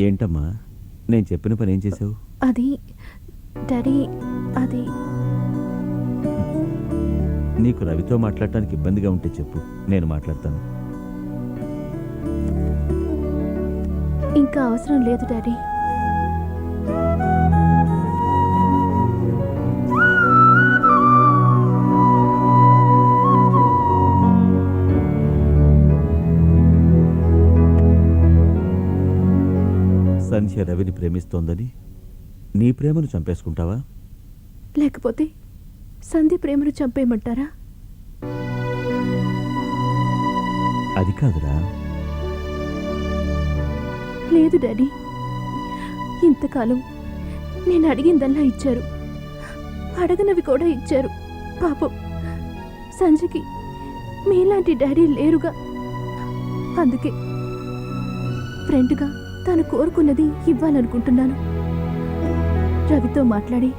ఏంటమ్మా? నేను చెప్పిన పని ఏం చేసావు అది డాడీ అది. నీకు రవితో మాట్లాడటానికి ఇబ్బందిగా ఉంటే చెప్పు నేను మాట్లాడతాను. ఇంకా అవసరం లేదు డాడీ. సంధ్య రవిని ప్రేమిస్తోందని నీ ప్రేమను చంపేసుకుంటావా? లేకపోతే సంధి ప్రేమను చంపేయమంటారా? అది కాదురా. లేదు డాడీ. ఇంతకాలం నేను అడిగిందల్లా ఇచ్చారు. అడగనవి కూడా ఇచ్చారు. పాపం సంజయ్కి మీలాంటి డాడీ లేరుగా. అందుకే ఫ్రెండ్గా తను కోరుకున్నది ఇవ్వాలనుకుంటున్నాను. రవితో మాట్లాడి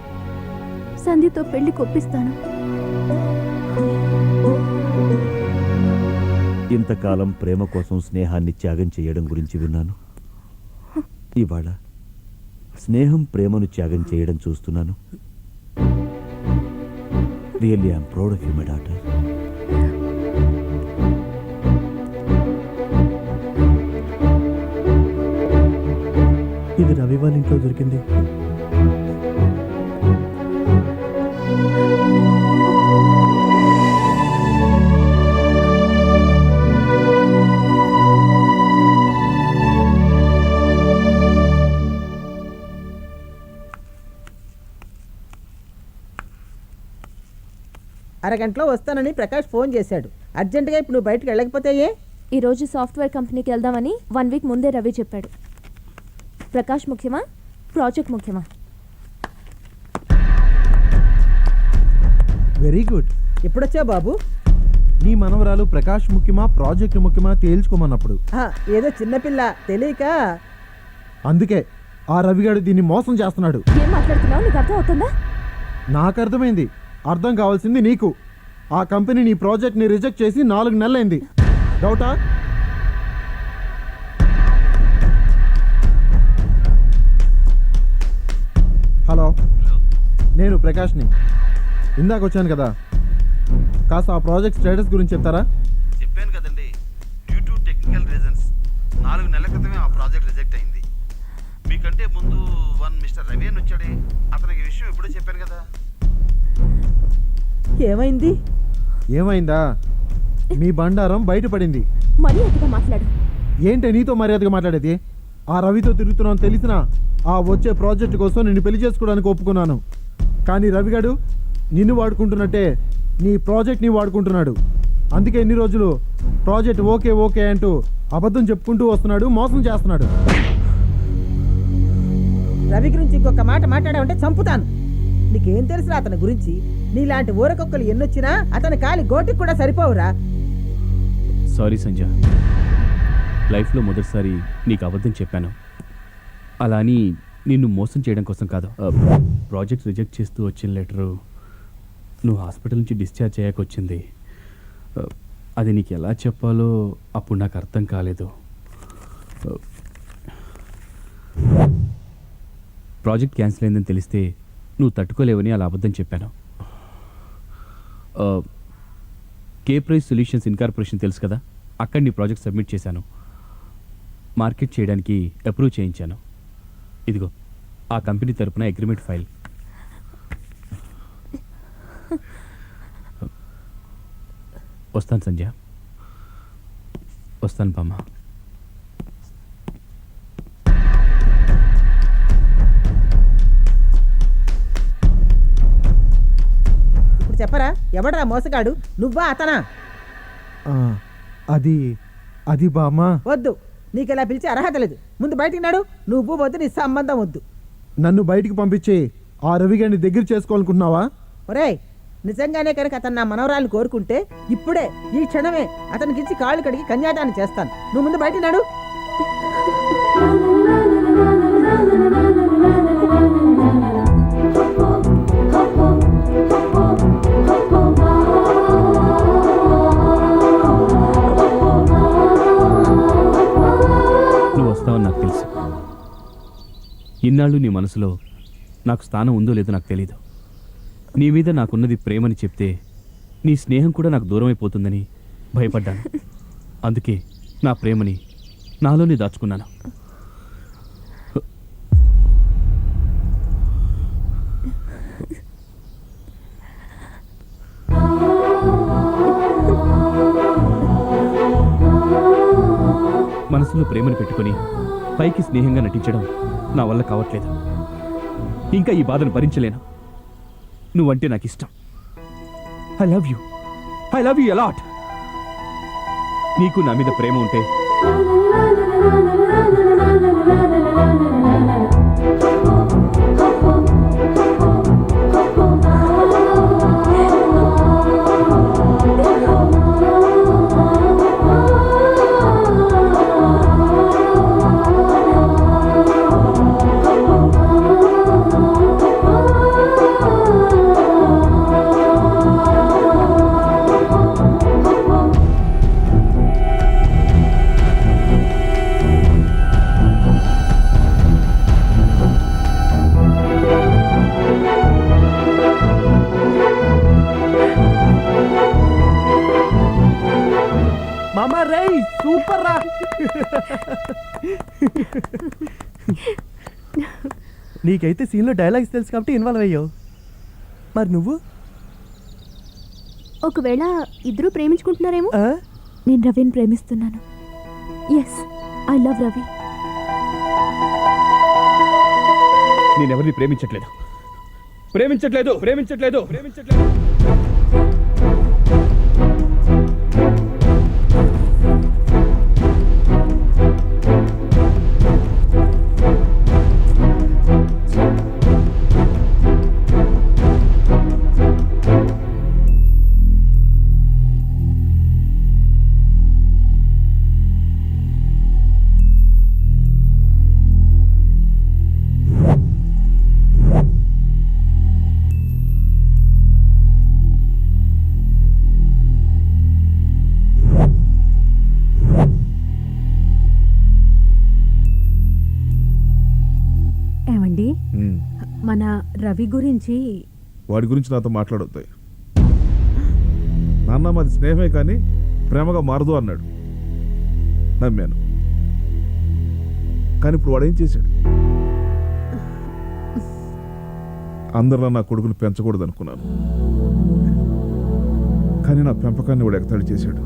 సంధ్యతో పెళ్ళి కొప్పిస్తాను. ఇంతకాలం ప్రేమ కోసం స్నేహాన్ని త్యాగం చేయడం గురించి విన్నాను. ఇవాళ స్నేహం ప్రేమను త్యాగం చేయడం చూస్తున్నాను. Really I'm proud of you my daughter ఇది రవి వాళ్ళ ఇంట్లో దొరికింది. అరగంటలో వస్తానని ప్రకాష్ ఫోన్ చేశాడు. అర్జెంటుగా ఇప్పుడు నువ్వు బయటకు వెళ్ళకపోతే ఏ? ఈరోజు సాఫ్ట్వేర్ కంపెనీకి వెళ్దామని వన్ వీక్ ముందే రవి చెప్పాడు. ప్రకాష్ ముఖ్యమా? ప్రాజెక్ట్ ముఖ్యమా? Very good. ఎప్పుడొచ్చావు బాబు? నీ మనవరాలు ప్రకాష్ ముఖ్యమా ప్రాజెక్ట్ ముఖ్యమా తేల్చుకోమన్నప్పుడు. ఆ, ఏదో చిన్నపిల్ల తెలియక. అందుకే ఆ రవిగాడు దీన్ని మోసం చేస్తున్నాడు. ఏం మాట్లాడుతున్నావు? నీకు అర్థం అవుతుందా నాకు అర్థమైంది. అర్థం కావాల్సింది నీకు. ఆ కంపెనీ నీ ప్రాజెక్ట్ని రిజెక్ట్ చేసి నాలుగు నెలలైంది. డౌటా? నేను ప్రకాష్ని. ఇందాక వచ్చాను కదా. కాస్త ఆ ప్రాజెక్ట్ స్టేటస్ గురించి చెప్తారా? చెప్పాను కదండి. డ్యూ టు టెక్నికల్ రీజన్స్ నాలుగు నెలల క్రితమే ఆ ప్రాజెక్ట్ రిజెక్ట్ అయింది. మీకంటే ముందు వన్ మిస్టర్ రవి అని వచ్చాడే. అతనికి విషయం ఎప్పుడో చెప్పాను కదా. ఏమైంది? ఏమైందా? మీ బండారం బయటపడింది. మరీ అతిగా మాట్లాడు. ఏంటి నీతో మర్యాదగా మాట్లాడేది? ఆ రవితో తిరుగుతున్నాను తెలిసినా ఆ వచ్చే ప్రాజెక్ట్ కోసం నిన్ను పెళ్ళి చేసుకోవడానికి ఒప్పుకున్నాను. కానీ రవిగాడు నిన్ను వాడుకుంటున్నట్టే నీ ప్రాజెక్ట్ని వాడుకుంటున్నాడు. అందుకే ఎన్ని రోజులు ప్రాజెక్ట్ ఓకే ఓకే అంటూ అబద్ధం చెప్పుకుంటూ వస్తున్నాడు మోసం చేస్తున్నాడు. రవి గురించి ఇంకొక మాట మాట్లాడావంటే చంపుతాను. నీకేం తెలుసురా అతని గురించి? నీలాంటి ఊరకొక్కలు ఎన్నొచ్చినా అతని కాలి గోటికి కూడా సరిపోవురా. సారీ సంజ లైఫ్లో మొదటిసారి నీకు అబద్ధం చెప్పాను. అలా అని నిన్ను మోసం చేయడం కోసం కాదు. ప్రాజెక్ట్ రిజెక్ట్ చేస్తూ వచ్చిన లెటరు నువ్వు హాస్పిటల్ నుంచి డిశ్చార్జ్ అయ్యాక వచ్చింది. అది నీకు ఎలా చెప్పాలో అప్పుడు నాకు అర్థం కాలేదు. ప్రాజెక్ట్ క్యాన్సిల్ అయిందని తెలిస్తే నువ్వు తట్టుకోలేవని అలా అబద్ధం చెప్పాను. కే ప్రైస్ సొల్యూషన్స్ ఇన్కార్పొరేషన్ తెలుసు కదా? అక్కడ నీ ప్రాజెక్ట్ సబ్మిట్ చేశాను. మార్కెట్ చేయడానికి అప్రూవ్ చేయించాను. ఇదిగో ఆ కంపెనీ తరపున అగ్రిమెంట్ ఫైల్. వస్తాను సంజయ్ వస్తాను బామ్మ. ఇప్పుడు చెప్పరా ఎవడరా మోసగాడు? నువ్వా అతనా? ఆ, అది అది బామ్మా. వద్దు. నీకు ఇలా పిలిచే అర్హత లేదు. ముందు బయటికి నాడు నువ్వు వద్దు నీ సంబంధం వద్దు. నన్ను బయటికి పంపించి ఆ రవిగాడిని దగ్గర చేసుకోవాలనుకుంటున్నావా? ఒరేయ్ నిజంగానే కనుక అతను నా మనవరాలను కోరుకుంటే ఇప్పుడే ఈ క్షణమే అతనికిచ్చి కాళ్ళు కడిగి కన్యాదానం చేస్తాను. నువ్వు ముందు బయటికి నాడు. ఇన్నాళ్ళు నీ మనసులో నాకు స్థానం ఉందో లేదో నాకు తెలీదు. నీ మీద నాకున్నది ప్రేమని చెప్తే నీ స్నేహం కూడా నాకు దూరం అయిపోతుందని భయపడ్డాను. అందుకే నా ప్రేమని నాలోనే దాచుకున్నాను. మనసులో ప్రేమను పెట్టుకొని పైకి స్నేహంగా నటించడం నా వల్ల కావట్లేదు. ఇంకా ఈ బాధను భరించలేను. నువ్వంటే నాకు ఇష్టం I love you I love you a lot నీకు నా మీద ప్రేమ ఉంటే మామ రేయ్ సూపర్ రా. నీకైతే సీన్లో డైలాగ్స్ తెలుసు కాబట్టి ఇన్వాల్వ్ అయ్యావు. మరి నువ్వు? ఒకవేళ ఇద్దరు ప్రేమించుకుంటున్నారేమో? నేను రవిని ప్రేమిస్తున్నాను. ఎస్ ఐ లవ్ రవి నేనెవరిని ప్రేమించట్లేదు. ప్రేమించట్లేదు ప్రేమించట్లేదు ప్రేమించట్లేదు. ఏమండి మన రవి గురించి వాడి గురించి నాతో మాట్లాడొద్దాయి నాన్న మాది స్నేహమే కానీ ప్రేమగా మారదు అన్నాడు. నమ్మాను. కానీ ఇప్పుడు వాడు ఏం చేశాడు? అందరిలా నా కొడుకుని పెంచకూడదు అనుకున్నాను కానీ నా పెంపకాన్ని వాడు ఎగతాళి చేశాడు.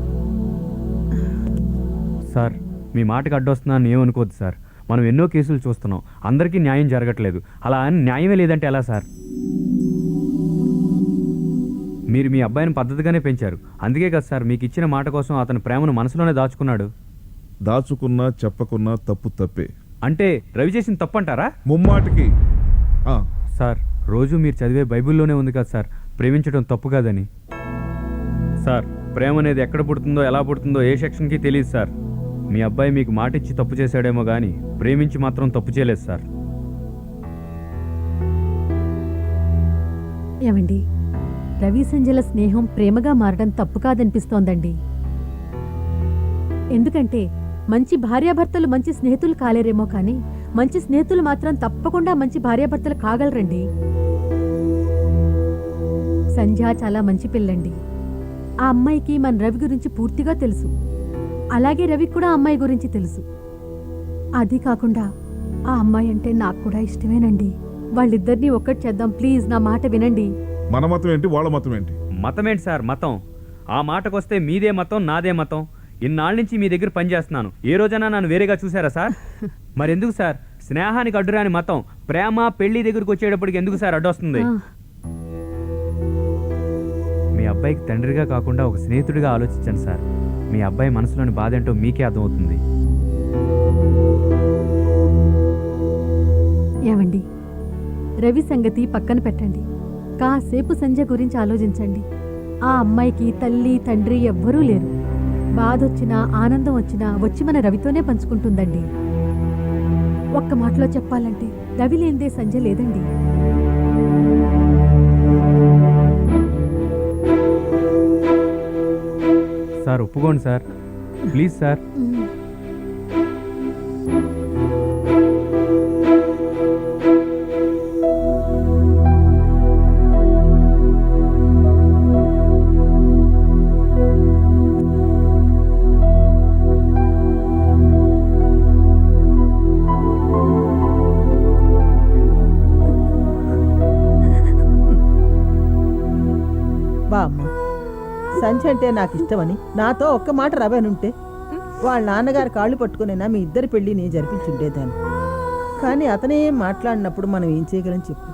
సార్ మీ మాటకు అడ్డొస్తున్నాను ఏమనుకోవద్దు సార్. మనం ఎన్నో కేసులు చూస్తున్నాం. అందరికీ న్యాయం జరగట్లేదు. అలా అని న్యాయమే లేదంటే ఎలా సార్? మీరు మీ అబ్బాయిని పద్ధతిగానే పెంచారు. అందుకే కదా సార్ మీకు ఇచ్చిన మాట కోసం అతని ప్రేమను మనసులోనే దాచుకున్నాడు. దాచుకున్నా చెప్పకున్నా తప్పు తప్పే. అంటే రవి చేసిన తప్పంటారా? ముమ్మాటికి. ఆ, సార్ రోజు మీరు చదివే బైబిల్లోనే ఉంది కదా సార్ ప్రేమించడం తప్పు కాదని. సార్ ప్రేమ అనేది ఎక్కడ పుడుతుందో ఎలా పుడుతుందో ఏ సెక్షన్కి తెలియదు సార్. మీ అబ్బాయి మీకు మాట ఇచ్చి తప్పు చేశాడేమో కానీ ప్రేమించి మాత్రం తప్పు చేయలేదు సార్. ఏమండి? రవి సంజల స్నేహం ప్రేమగా మారడం తప్పు కాదనిపిస్తోందండి. ఎందుకంటే మంచి భార్యాభర్తలు మంచి స్నేహితులు కాలేరేమో కానీ మంచి స్నేహితులు మాత్రం తప్పకుండా మంచి భార్యాభర్తలు కాగలరండి. సంధ్య చాలా మంచి పిల్లండి. ఆ అమ్మాయికి మన రవి గురించి పూర్తిగా తెలుసు. అలాగే రవికి కూడా అమ్మాయి గురించి తెలుసు. అది కాకుండా ఆ అమ్మాయి అంటే నాకు కూడా ఇష్టమేనండి. వాళ్ళిద్దరినీ ఒక్కటి చేద్దాం ప్లీజ్ నా మాట వినండి. మన మతం ఏంటి వాళ్ళ మతం ఏంటి? మతం ఏంటి సార్? మతం. ఆ మాటకొస్తే మీదే మతం నాదే మతం. ఇన్నాళ్ళ నుంచి మీ దగ్గర పనిచేస్తున్నాను ఏ రోజైనా నన్ను వేరేగా చూసారా సార్? మరెందుకు సార్? స్నేహానికి అడ్డురాని మతం. ప్రేమ పెళ్ళి దగ్గరికి వచ్చేటప్పటికి ఎందుకు సార్ అడ్డొస్తుంది? అబ్బాయికి తండ్రిగా కాకుండా ఒక స్నేహితుడిగా ఆలోచించండి సార్. మీ అబ్బాయి మనసులోని బాధ ఏంటో మీకే అర్థమవుతుంది. ఏమండి రవి సంగతి పక్కన పెట్టండి. కాసేపు సంజయ్ గురించి ఆలోచించండి. ఆ అమ్మాయికి తల్లి తండ్రి ఎవ్వరూ లేరు. బాధ వచ్చినా ఆనందం వచ్చినా వచ్చి మన రవితోనే పంచుకుంటుందండి. ఒక్క మాటలో చెప్పాలంటే రవి లేనిదే సంజయ్ లేదండి. సార్ ఒప్పుకోండి సార్. Please sir. అంటే నాకు ఇష్టమని నాతో ఒక్క మాట రవనుంటే వాళ్ళ నాన్నగారు కాళ్ళు పట్టుకునేనా మీ ఇద్దరి పెళ్ళి నేను జరిపించుండేదాన్ని. కానీ అతనే మాట్లాడినప్పుడు మనం ఏం చేయగలం చెప్పు.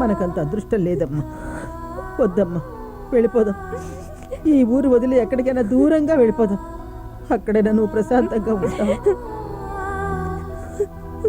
మనకంత అదృష్టం లేదమ్మా. వద్దమ్మా వెళ్ళిపోదాం. ఈ ఊరు వదిలి ఎక్కడికైనా దూరంగా వెళ్ళిపోదాం. అక్కడైనా నువ్వు ప్రశాంతంగా ఉంటావు?